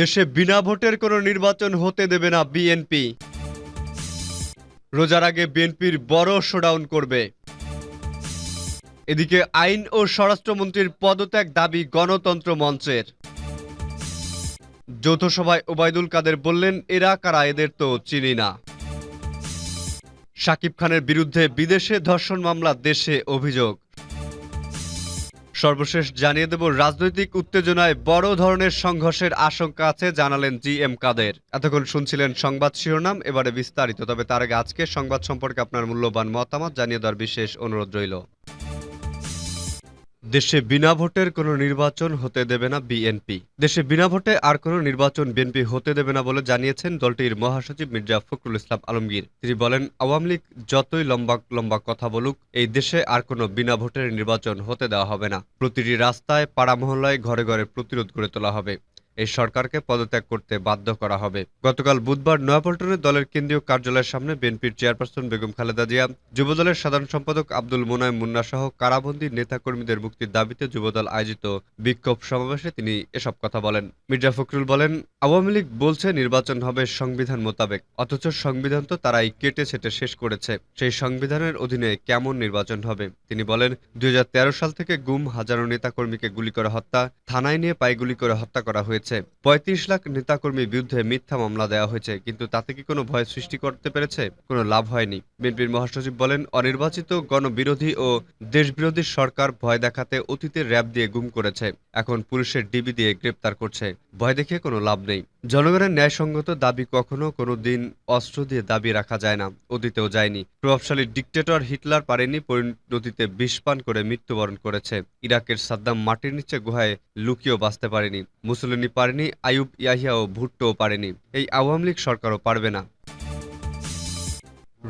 দেশে বিনা ভোটের কোনো নির্বাচন হতে দেবে না বিএনপি। রোজার আগে বিএনপির বড় শোডাউন করবে। এদিকে আইন ও স্বরাষ্ট্রমন্ত্রীর পদত্যাগ দাবি গণতন্ত্র মঞ্চের। যৌথ সভায় ওবায়দুল কাদের বললেন, এরা কারা, এদের তো চিনি না। শাকিব খানের বিরুদ্ধে বিদেশে ধর্ষণ মামলা, দেশে অভিযোগ। সর্বশেষ জানিয়ে দেব, রাজনৈতিক উত্তেজনায় বড় ধরনের সংঘর্ষের আশঙ্কা আছে, জানালেন জি এম কাদের। এতক্ষণ শুনছিলেন সংবাদ শিরোনাম, এবারে বিস্তারিত, তবে তার আগে আজকে সংবাদ সম্পর্কে আপনার মূল্যবান মতামত জানিয়ে দেওয়ার বিশেষ অনুরোধ রইল। দেশে বিনা ভোটের কোনো নির্বাচন হতে দেবে না বিএনপি। দেশে বিনা ভোটে আর কোনো নির্বাচন বিএনপি হতে দেবে না বলে জানিয়েছেন দলটির মহাসচিব মির্জা ফখরুল ইসলাম আলমগীর। তিনি বলেন, আওয়ামী লীগ যতই লম্বা লম্বা কথা বলুক, এই দেশে আর কোনো বিনা ভোটের নির্বাচন হতে দেওয়া হবে না। প্রতিটি রাস্তায়, পাড়া মহল্লায় ঘরে ঘরে প্রতিরোধ গড়ে তোলা হবে। এই সরকারকে পদত্যাগ করতে বাধ্য করা হবে। গতকাল বুধবার নয়াপল্টনে দলের কেন্দ্রীয় কার্যালয়ের সামনে বিএনপির চেয়ারপারসন বেগম খালেদা জিয়া, যুবদলের সাধারণ সম্পাদক আব্দুল মোনায়েম মুন্না সহ কারাবন্দী নেতাকর্মীদের মুক্তির দাবিতে যুবদল আয়োজিত বিক্ষোভ সমাবেশে তিনি এসব কথা বলেন। মির্জা ফখরুল বলেন, আওয়ামী লীগ বলছে নির্বাচন হবে সংবিধান মোতাবেক, অথচ সংবিধান তো তারাই কেটে ছেটে শেষ করেছে। সেই সংবিধানের অধীনে কেমন নির্বাচন হবে? তিনি বলেন, দুই হাজার তেরো সাল থেকে গুম হাজারো নেতাকর্মীকে গুলি করে হত্যা, থানায় নিয়ে পায়ে গুলি করে হত্যা করা হয়েছে। হয়েছে। পঁয়ত্রিশ লাখ নেতাকর্মীর বিরুদ্ধে মিথ্যা মামলা দেওয়া হয়েছে, কিন্তু তাতে কি কোনো ভয় সৃষ্টি করতে পেরেছে? কোনো লাভ হয়নি। বিএনপির মহাসচিব বলেন, অনির্বাচিত গণবিরোধী ও দেশবিরোধী সরকার ভয় দেখাতে অতীতে র্যাব দিয়ে গুম করেছে। এখন পুলিশের ডিবি দিয়ে গ্রেপ্তার করছে। ভয় দেখে কোনো লাভ নেই। জনগণের ন্যায়সঙ্গত দাবি কখনো কোনো দিন অস্ত্র দিয়ে দাবি রাখা যায় না। অতীতেও যায়নি। প্রভাবশালী ডিকটেটর হিটলার পারেনি পরিণতিতে বিষপান করে মৃত্যুবরণ করেছে। ইরাকের সাদ্দাম মাটির নিচে গুহায় লুকিয়েও বাঁচতে পারেনি। মুসলিনী পারেনি আইয়ুব ইয়াহিয়াও ভুট্টোও পারেনি। এই আওয়ামী লীগ সরকারও পারবে না।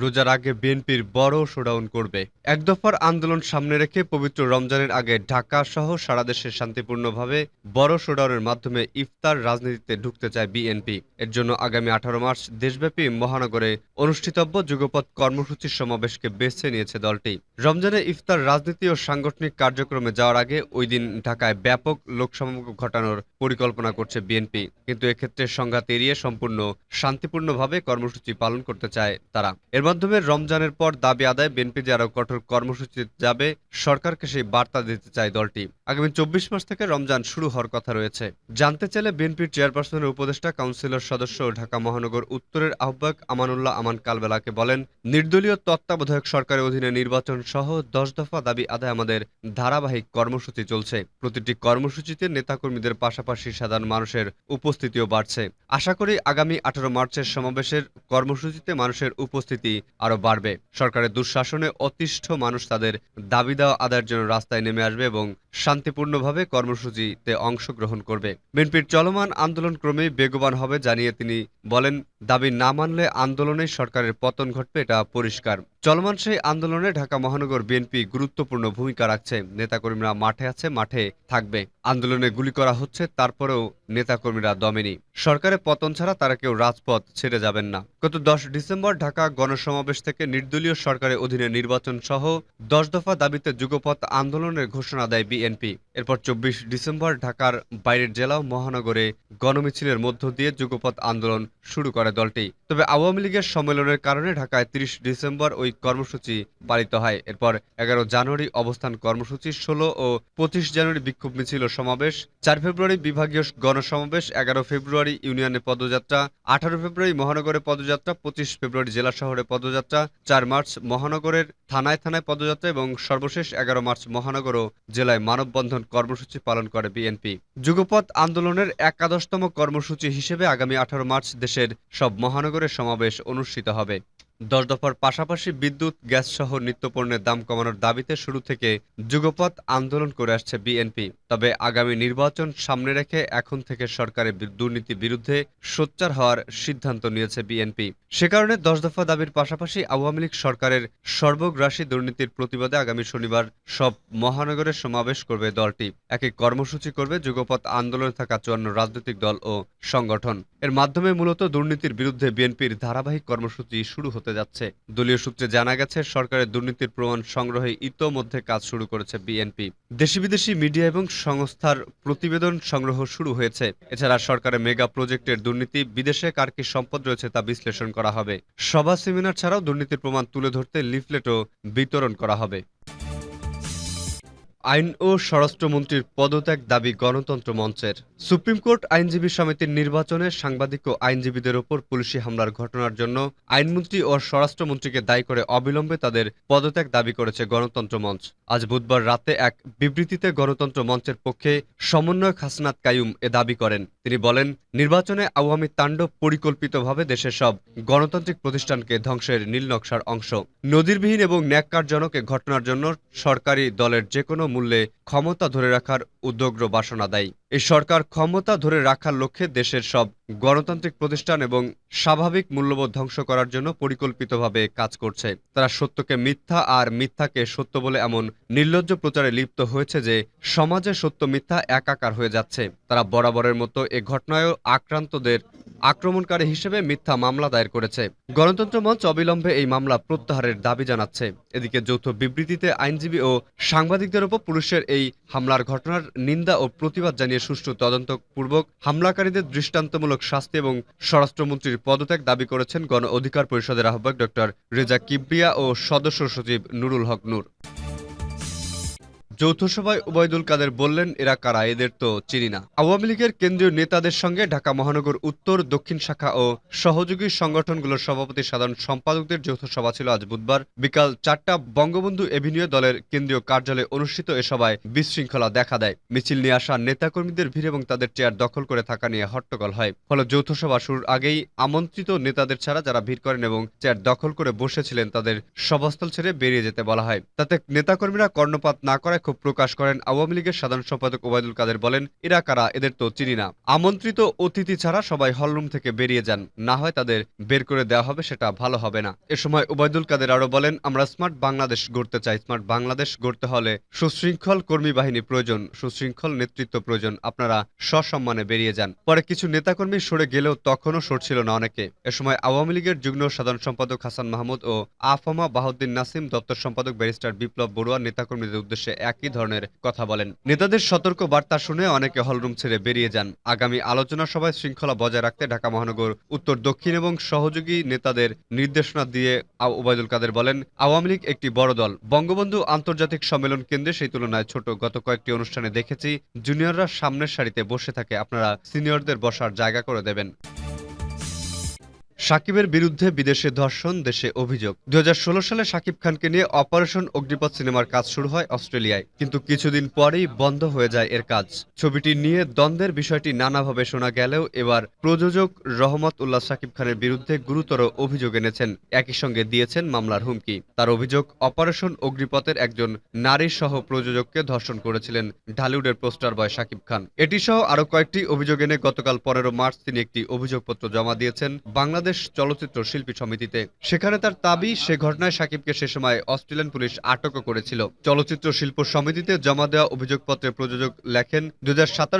রোজার আগে বিএনপির বড় শোডাউন করবে। এক দফার আন্দোলন সামনে রেখে পবিত্র রমজানের আগে ঢাকা সহ সারা দেশে শান্তিপূর্ণভাবে বড় শোডাউনের মাধ্যমে ইফতার রাজনীতিতে ঢুকতে চায় বিএনপি। এর জন্য আগামী আঠারো মার্চ দেশব্যাপী মহানগরে অনুষ্ঠিতব্য যুগপৎ কর্মসূচির সমাবেশকে বেছে নিয়েছে দলটি। রমজানে ইফতার রাজনীতি ও সাংগঠনিক কার্যক্রমে যাওয়ার আগে ওই দিন ঢাকায় ব্যাপক লোকসমাগম ঘটানোর পরিকল্পনা করছে বিএনপি। কিন্তু এক্ষেত্রে সংঘাত এড়িয়ে সম্পূর্ণ শান্তিপূর্ণভাবে কর্মসূচি পালন করতে চায় তারা। এর মাধ্যমে রমজানের পর দাবি আদায় বিএনপি যে আরও কঠোর কর্মসূচি যাবে, সরকারকে সেই বার্তা দিতে চায় দলটি। আগামী চব্বিশ মাস থেকে রমজান শুরু হওয়ার কথা রয়েছে। জানতে চাইলে বিএনপির চেয়ারপারসনের উপদেষ্টা, কাউন্সিলর সদস্য ঢাকা মহানগর উত্তরের আহ্বায়ক আমানুল্লাহ আমান কালবেলাকে বলেন, নির্দলীয় তত্ত্বাবধায়ক সরকারের অধীনে নির্বাচন সহ দশ দফা দাবি আদায় আমাদের ধারাবাহিক কর্মসূচি চলছে। প্রতিটি কর্মসূচিতে নেতাকর্মীদের পাশাপাশি সাধারণ মানুষের উপস্থিতিও বাড়ছে। আশা করি আগামী আঠারো মার্চের সমাবেশের কর্মসূচিতে মানুষের উপস্থিতি আরও বাড়বে। সরকারের দুঃশাসনে অতিষ্ঠ মানুষ তাদের দাবি দেওয়া আদায়ের জন্য রাস্তায় নেমে আসবে এবং শান্তিপূর্ণভাবে কর্মসূচিতে অংশগ্রহণ করবে। বিএনপির চলমান আন্দোলন ক্রমেই বেগবান হবে জানিয়ে তিনি বলেন, দাবি না মানলে আন্দোলনে সরকারের পতন ঘটবে, এটা পরিষ্কার। চলমান সেই আন্দোলনে ঢাকা মহানগর বিএনপি গুরুত্বপূর্ণ ভূমিকা রাখছে। নেতাকর্মীরা মাঠে আছে, মাঠে থাকবে। আন্দোলনে গুলি করা হচ্ছে, তারপরেও নেতাকর্মীরা দমেনি। সরকারের পতন ছাড়া তারা কেউ রাজপথ ছেড়ে যাবেন না। গত দশ ডিসেম্বর ঢাকা গণসমাবেশ থেকে নির্দলীয় সরকারের অধীনে নির্বাচন সহ দশ দফা দাবিতে যুগপথ আন্দোলনের ঘোষণা দেয় বিএনপি। এরপর চব্বিশ ডিসেম্বর ঢাকার বাইরের জেলা মহানগরে গণমিছিলের মধ্য দিয়ে যুগপথ আন্দোলন শুরু করে দলটি। তবে আওয়ামী লীগের সম্মেলনের কারণে ঢাকায় তিরিশ ডিসেম্বর ওই কর্মসূচি পালিত হয়। এরপর এগারো জানুয়ারি অবস্থান কর্মসূচি, ষোলো ও পঁচিশ জানুয়ারি বিক্ষোভ মিছিল সমাবেশ, চার ফেব্রুয়ারি বিভাগীয় গণসমাবেশ, এগারো ফেব্রুয়ারি ইউনিয়নে পদযাত্রা, আঠারো ফেব্রুয়ারি মহানগরে পদযাত্রা, পঁচিশ ফেব্রুয়ারি জেলা শহরে পদযাত্রা, চার মার্চ মহানগরের থানায় থানায় পদযাত্রা এবং সর্বশেষ এগারো মার্চ মহানগর ও জেলায় মানববন্ধন কর্মসূচি পালন করে বিএনপি। যুগপথ আন্দোলনের একাদশতম কর্মসূচি হিসেবে আগামী আঠারো মার্চ দেশের সব মহানগরে সমাবেশ অনুষ্ঠিত হবে। দশ দফার পাশাপাশি বিদ্যুৎ, গ্যাস সহ নিত্যপণ্যের দাম কমানোর দাবিতে শুরু থেকে যুগপথ আন্দোলন করে আসছে বিএনপি। তবে আগামী নির্বাচন সামনে রেখে এখন থেকে সরকারের দুর্নীতি বিরুদ্ধে সোচ্চার হওয়ার সিদ্ধান্ত নিয়েছে বিএনপি। সে কারণে দশ দফা দাবির পাশাপাশি আওয়ামী লীগ সরকারের সর্বগ্রাসী দুর্নীতির প্রতিবাদে আগামী শনিবার সব মহানগরে সমাবেশ করবে দলটি। একই কর্মসূচি করবে যুগপথ আন্দোলনে থাকা চুয়ান্ন রাজনৈতিক দল ও সংগঠন। এর মাধ্যমে মূলত দুর্নীতির বিরুদ্ধে বিএনপির ধারাবাহিক কর্মসূচি শুরু হতে হতে যাচ্ছে। দলীয় সূত্রে জানা গেছে, সরকারের দুর্নীতির প্রমাণ সংগ্রহে ইতোমধ্যে কাজ শুরু করেছে বিএনপি। দেশি বিদেশি মিডিয়া এবং সংস্থার প্রতিবেদন সংগ্রহ শুরু হয়েছে। এছাড়া সরকারের মেগা প্রজেক্টের দুর্নীতি, বিদেশে কার কি সম্পদ রয়েছে তা বিশ্লেষণ করা হবে। সভা, সেমিনার ছাড়াও দুর্নীতির প্রমাণ তুলে ধরতে লিফলেটও বিতরণ করা হবে। আইন ও স্বরাষ্ট্রমন্ত্রীর পদত্যাগ দাবি গণতন্ত্র মঞ্চের। সুপ্রিম কোর্ট আইনজীবী সমিতির নির্বাচনে সাংবাদিক ও আইনজীবীদের ওপর পুলিশি হামলার ঘটনার জন্য আইনমন্ত্রী ও স্বরাষ্ট্রমন্ত্রীকে দায়ী করে অবিলম্বে তাদের পদত্যাগ দাবি করেছে গণতন্ত্র মঞ্চ। আজ বুধবার রাতে এক বিবৃতিতে গণতন্ত্র মঞ্চের পক্ষে সমন্বয়ক হাসনাত কায়ুম এ দাবি করেন। তিনি বলেন, নির্বাচনে আওয়ামী তাণ্ডব পরিকল্পিতভাবে দেশের সব গণতান্ত্রিক প্রতিষ্ঠানকে ধ্বংসের নীলনকশার অংশ। নজিরবিহীন এবং ন্যাক্কারজনক ঘটনার জন্য সরকারি দলের যে কোনো মূল্যে ক্ষমতা ধরে রাখার উদ্যোগ্র বাসনা দেয়। এই সরকার ক্ষমতা ধরে রাখার লক্ষ্যে দেশের সব গণতান্ত্রিক প্রতিষ্ঠান এবং স্বাভাবিক মূল্যবোধ ধ্বংস করার জন্য পরিকল্পিতভাবে কাজ করছে। তারা সত্যকে মিথ্যা আর মিথ্যাকে সত্য বলে এমন নির্লজ্জ প্রচারে লিপ্ত হয়েছে যে সমাজে সত্য মিথ্যা একাকার হয়ে যাচ্ছে। তারা বরাবরের মতো এ ঘটনায়ও আক্রান্তদের আক্রমণকারী হিসেবে মিথ্যা মামলা দায়ের করেছে। গণতন্ত্র মঞ্চ অবিলম্বে এই মামলা প্রত্যাহারের দাবি জানাচ্ছে। এদিকে যৌথ বিবৃতিতে আইনজীবী ও সাংবাদিকদের ওপর পুলিশের এই হামলার ঘটনার নিন্দা ও প্রতিবাদ জানিয়ে সুষ্ঠু তদন্তপূর্বক হামলাকারীদের দৃষ্টান্তমূলক শাস্তি এবং স্বরাষ্ট্রমন্ত্রীর পদত্যাগ দাবি করেছেন গণ অধিকার পরিষদের আহ্বায়ক ডক্টর রেজা কিবরিয়া ও সদস্য সচিব নুরুল হক নূর। যৌথ সভায় ওবায়দুল কাদের বললেন, এরা কারা? এদের তো চিনি না। আওয়ামী লীগের কেন্দ্রীয় নেতাদের সঙ্গে ঢাকা মহানগর উত্তর, দক্ষিণ শাখা ও সহযোগী সংগঠনগুলোর সভাপতি সাধারণ সম্পাদকদের যৌথ সভা ছিল আজ বুধবার। বিকাল চারটা বঙ্গবন্ধু এভিনিউ দলের কেন্দ্রীয় কার্যালয়ে অনুষ্ঠিত এ সভায় বিশৃঙ্খলা দেখা দেয়। মিছিল নিয়ে আসা নেতাকর্মীদের ভিড় এবং তাদের চেয়ার দখল করে থাকা নিয়ে হট্টগোল হয়। ফলে যৌথ সভা শুরুর আগেই আমন্ত্রিত নেতাদের ছাড়া যারা ভিড় করেন এবং চেয়ার দখল করে বসেছিলেন, তাদের সভাস্থল ছেড়ে বেরিয়ে যেতে বলা হয়। তাতে নেতাকর্মীরা কর্ণপাত না করায় ক্ষোভ প্রকাশ করেন আওয়ামী লীগের সাধারণ সম্পাদক ওবায়দুল কাদের বলেন, এরা কারা এদের তো চিনি না। আমন্ত্রিত অতিথি ছাড়া সবাই হলরুম থেকে বেরিয়ে যান। না হয় তাদের বের করে দেওয়া হবে, সেটা ভালো হবে না। এ সময় ওবায়দুল কাদের আরও বলেন, আমরা স্মার্ট বাংলাদেশ গড়তে চাই। স্মার্ট বাংলাদেশ গড়তে হলে সুশৃঙ্খল কর্মী বাহিনী প্রয়োজন, সুশৃঙ্খল নেতৃত্ব প্রয়োজন। আপনারা সসম্মানে বেরিয়ে যান। পরে কিছু নেতাকর্মী সরে গেলেও তখনও সরছিল না অনেকে। এ সময় আওয়ামী লীগের যুগ্ম সাধারণ সম্পাদক হাসান মাহমুদ ও আফমা বাহুদ্দিন নাসিম দপ্তর সম্পাদক ব্যারিস্টার বিপ্লব বড়ুয়া নেতাকর্মীদের উদ্দেশ্যে একই ধরনের কথা বলেন? নেতাদের সতর্ক বার্তা শুনে অনেকে হলরুম ছেড়ে বেরিয়ে যান। আগামী আলোচনা সভায় শৃঙ্খলা বজায় রাখতে ঢাকা মহানগর, উত্তর, দক্ষিণ এবং সহযোগী নেতাদের নির্দেশনা দিয়ে ওবায়দুল কাদের বলেন, আওয়ামী লীগ একটি বড় দল। বঙ্গবন্ধু আন্তর্জাতিক সম্মেলন কেন্দ্রে সেই তুলনায় ছোট। গত কয়েকটি অনুষ্ঠানে দেখেছি, জুনিয়ররা সামনের সারিতে বসে থাকে। আপনারা সিনিয়রদের বসার জায়গা করে দেবেন। সাকিবের বিরুদ্ধে বিদেশে ধর্ষণ, দেশে অভিযোগ। দু হাজার ষোলো সালে সাকিব খানকে নিয়ে অপারেশন অগ্নিপথ সিনেমার কাজ শুরু হয় অস্ট্রেলিয়ায়। কিন্তু কিছুদিন পরেই বন্ধ হয়ে যায় এর কাজ। ছবিটি নিয়ে দ্বন্দ্বের বিষয়টি নানাভাবে শোনা গেলেও এবার প্রযোজক রহমত উল্লাহ সাকিব খানের বিরুদ্ধে গুরুতর অভিযোগ এনেছেন। একই সঙ্গে দিয়েছেন মামলার হুমকি। তার অভিযোগ, অপারেশন অগ্নিপথের একজন নারী সহ প্রযোজককে ধর্ষণ করেছিলেন ঢালিউডের পোস্টার বয় সাকিব খান। এটি সহ আরও কয়েকটি অভিযোগ এনে গতকাল পনেরো মার্চ তিনি একটি অভিযোগপত্র জমা দিয়েছেন বাংলাদেশ চলচ্চিত্র শিল্পী সমিতিতে। সেখানে তার দাবি, সে ঘটনায় সাকিবকে সে সময় অস্ট্রেলিয়ান পুলিশ আটকও করেছিল। চলচ্চিত্র শিল্প সমিতিতে জমা দেওয়া অভিযোগপত্রে প্রযোজক লেখেন দু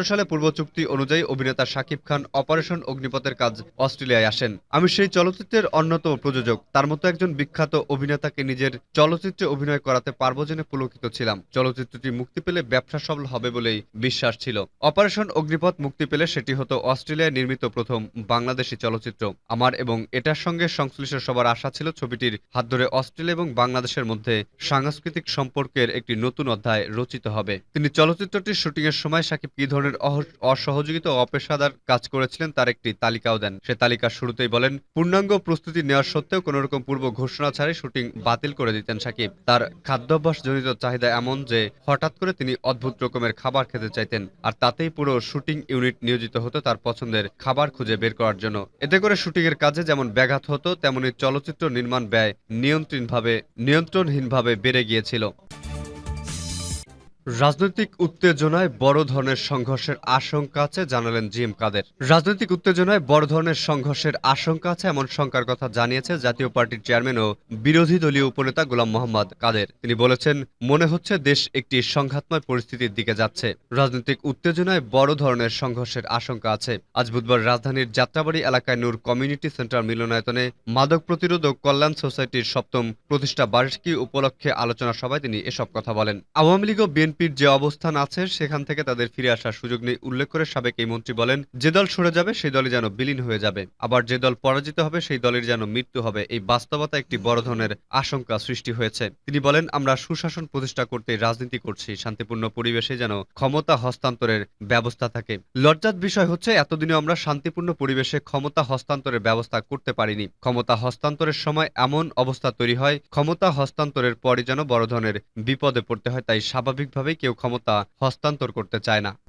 সালে পূর্ব চুক্তি অনুযায়ী অভিনেতা সাকিব খান অপারেশন অগ্নিপথের কাজ অস্ট্রেলিয়ায় আসেন। আমি সেই চলচ্চিত্রের অন্যতম প্রযোজক। তার মতো একজন বিখ্যাত অভিনেতাকে নিজের চলচ্চিত্রে অভিনয় করাতে পারব জেনে পুলকিত ছিলাম। চলচ্চিত্রটি মুক্তি পেলে ব্যবসা সফল হবে বলেই বিশ্বাস ছিল। অপারেশন অগ্নিপথ মুক্তি পেলে সেটি হতো অস্ট্রেলিয়ায় নির্মিত প্রথম বাংলাদেশি চলচ্চিত্র। আমার এবং এটার সঙ্গে সংশ্লিষ্ট সবার আশা ছিল ছবিটির হাত ধরে অস্ট্রেলিয়া এবং বাংলাদেশের মধ্যে সাংস্কৃতিক সম্পর্কের একটি নতুন অধ্যায় রচিত হবে। তিনি চলচ্চিত্রটির শুটিংয়ের সময় সাকিব কি ধরনের অসহযোগিতা ও অপেশাদার কাজ করেছিলেন তার একটি তালিকাও দেন। সে তালিকার শুরুতেই বলেন, পূর্ণাঙ্গ প্রস্তুতি নেওয়ার সত্ত্বেও কোনো রকম পূর্ব ঘোষণা ছাড়াই শুটিং বাতিল করে দিতেন সাকিব। তার খাদ্যাভ্যাস জনিত চাহিদা এমন যে, হঠাৎ করে তিনি অদ্ভুত রকমের খাবার খেতে চাইতেন, আর তাতেই পুরো শুটিং ইউনিট নিয়োজিত হতো তার পছন্দের খাবার খুঁজে বের করার জন্য। এতে করে শুটিং এর কাজে যেমন ব্যাঘাত হতো তেমনি চলচ্চিত্র নির্মাণ ব্যয় নিয়ন্ত্রণভাবে নিয়ন্ত্রণহীনভাবে বেড়ে গিয়েছিল। রাজনৈতিক উত্তেজনায় বড় ধরনের সংঘর্ষের আশঙ্কা আছে, জানালেন জি এম কাদের। রাজনৈতিক উত্তেজনায় বড় ধরনের সংঘর্ষের আশঙ্কা আছে এমন শঙ্কার কথা জানিয়েছে জাতীয় পার্টির চেয়ারম্যান ও বিরোধী দলীয় উপনেতা গোলাম মোহাম্মদ কাদের। তিনি বলেছেন, মনে হচ্ছে দেশ একটি সংঘাতময় পরিস্থিতির দিকে যাচ্ছে। রাজনৈতিক উত্তেজনায় বড় ধরনের সংঘর্ষের আশঙ্কা আছে। আজ বুধবার রাজধানীর যাত্রাবাড়ি এলাকায় নূর কমিউনিটি সেন্টার মিলনায়তনে মাদক প্রতিরোধ ও কল্যাণ সোসাইটির সপ্তম প্রতিষ্ঠা বার্ষিকী উপলক্ষে আলোচনা সভায় তিনি এসব কথা বলেন। আওয়ামী লীগ ও বিএনপির যে অবস্থান আছে, সেখান থেকে তাদের ফিরে আসার সুযোগ নেই। উল্লেখ করে সাবেক এই মন্ত্রী বলেন, যে দল সরে যাবে, সেই দলই যেন বিলীন হয়ে যাবে। আবার যে দল পরাজিত হবে, সেই দলের যেন মৃত্যু হবে। এই বাস্তবতা একটি বড় ধরনের আশঙ্কা সৃষ্টি হয়েছে। তিনি বলেন, আমরা সুশাসন প্রতিষ্ঠা করতে রাজনীতি করছি, শান্তিপূর্ণ পরিবেশে যেন ক্ষমতা হস্তান্তরের ব্যবস্থা থাকে। লজ্জার বিষয় হচ্ছে এতদিনে আমরা শান্তিপূর্ণ পরিবেশে ক্ষমতা হস্তান্তরের ব্যবস্থা করতে পারিনি। ক্ষমতা হস্তান্তরের সময় এমন অবস্থা তৈরি হয়, ক্ষমতা হস্তান্তরের পরই যেন বড় ধরনের বিপদে পড়তে হয়। তাই স্বাভাবিকভাবেই কেউ ক্ষমতা হস্তান্তর করতে চায় না।